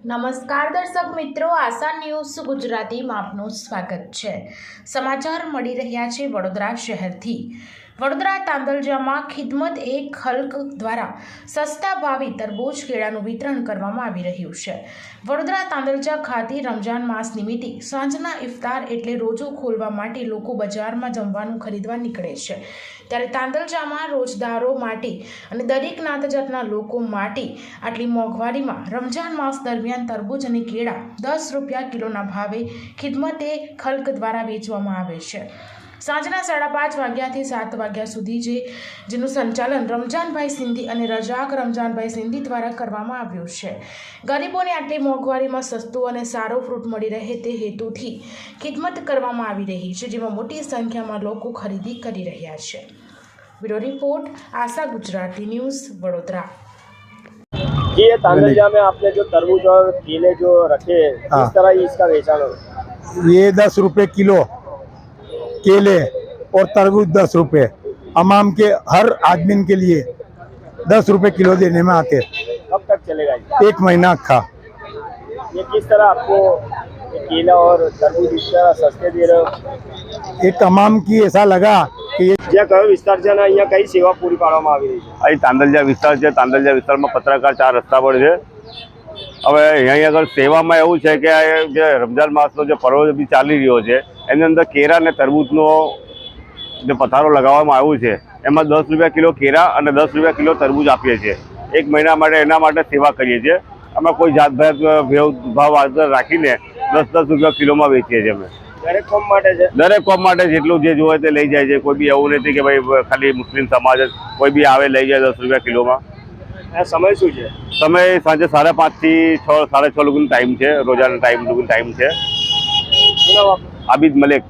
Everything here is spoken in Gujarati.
નમસ્કાર દર્શક મિત્રો, આશા ન્યૂઝ ગુજરાતીમાં આપનું સ્વાગત છે. સમાચાર મળી રહ્યા છે વડોદરા શહેરથી. વડોદરા તાંદલજામાં ખિદમત એક હલ્ક દ્વારા સસ્તા ભાવે તરબૂચ કેળાનું વિતરણ કરવામાં આવી રહ્યું છે. વડોદરા તાંદલજા ખાતે રમજાન માસ નિમિત્તે સાંજના ઇફતાર એટલે રોજો ખોલવા માટે લોકો બજારમાં જમવાનું ખરીદવા નીકળે છે. ત્યારે તાંદલજામાં રોજદારો માટે અને દરેક નાત જાતના લોકો માટે આટલી મોંઘવારીમાં રમજાન માસ દરમિયાન તરબૂચ અને કેળા દસ રૂપિયા કિલોના ભાવે ખિદમતે ખલ્ક દ્વારા વેચવામાં આવે છે. સાંજના સાડા પાંચ વાગ્યાથી સાત વાગ્યા સુધી જે જેનું સંચાલન રમજાનભાઈ સિંધી અને રજાક રમજાનભાઈ સિંધી દ્વારા કરવામાં આવ્યું છે ગરીબોને આટલી મોંઘવારીમાં સસ્તું અને સારો ફ્રૂટ મળી રહે તે હેતુથી ખિદમત કરવામાં આવી રહી છે જેમાં મોટી સંખ્યામાં લોકો ખરીદી કરી રહ્યા છે bureau report Asha Gujarati news Vadodara जी ये तांदलजा में आपने जो तरबूज और केले जो रखे हैं हाँ। किस तरह इसका वेचाण हो ये दस रुपए किलो केले और तरबूज दस रुपए अमाम के हर आदमी के लिए दस रुपए किलो देने में आते हैं। कब तक चलेगा ये एक महीना का ये किस तरह आपको ये केला और तरबूज इस तरह सस्ते दे रहे हो एक अमाम की ऐसा लगा कि ये જ્યાં કયો વિસ્તાર છે અને અહીંયા કઈ સેવા પૂરી પાડવામાં આવી રહી છે અહીં તાંદલજા વિસ્તાર છે તાંદલજા વિસ્તારમાં પત્રકાર ચાર રસ્તા પર છે હવે અહીં આગળ સેવામાં એવું છે કે આ જે રમજાન માસનો જે પર્વ બી ચાલી રહ્યો છે એની અંદર કેરા અને તરબૂચનો જે પથારો લગાવવામાં આવ્યું છે એમાં દસ રૂપિયા કિલો કેરા અને દસ રૂપિયા કિલો તરબૂચ આપીએ છીએ. એક મહિના માટે એના માટે સેવા કરીએ છીએ. અમે કોઈ જાત ભાત ભાવ આદર રાખીને દસ દસ રૂપિયા કિલોમાં વેચીએ છીએ અમે. દરેક કોમ માટે છે? દરેક કોમ માટે જેટલું જે જોવે તે લઈ જાય છે. કોઈ બી એવું નથી કે ભાઈ ખાલી મુસ્લિમ સમાજ જ કોઈ બી આવે લઈ જાય દસ રૂપિયા કિલોમાં. સમય શું છે? સમય સાંજે સાડા પાંચથી છ સાડા છ લોકોનો ટાઈમ છે. રોજાના ટાઈમ લોકોનો ટાઈમ છે? આબિદ મલેક.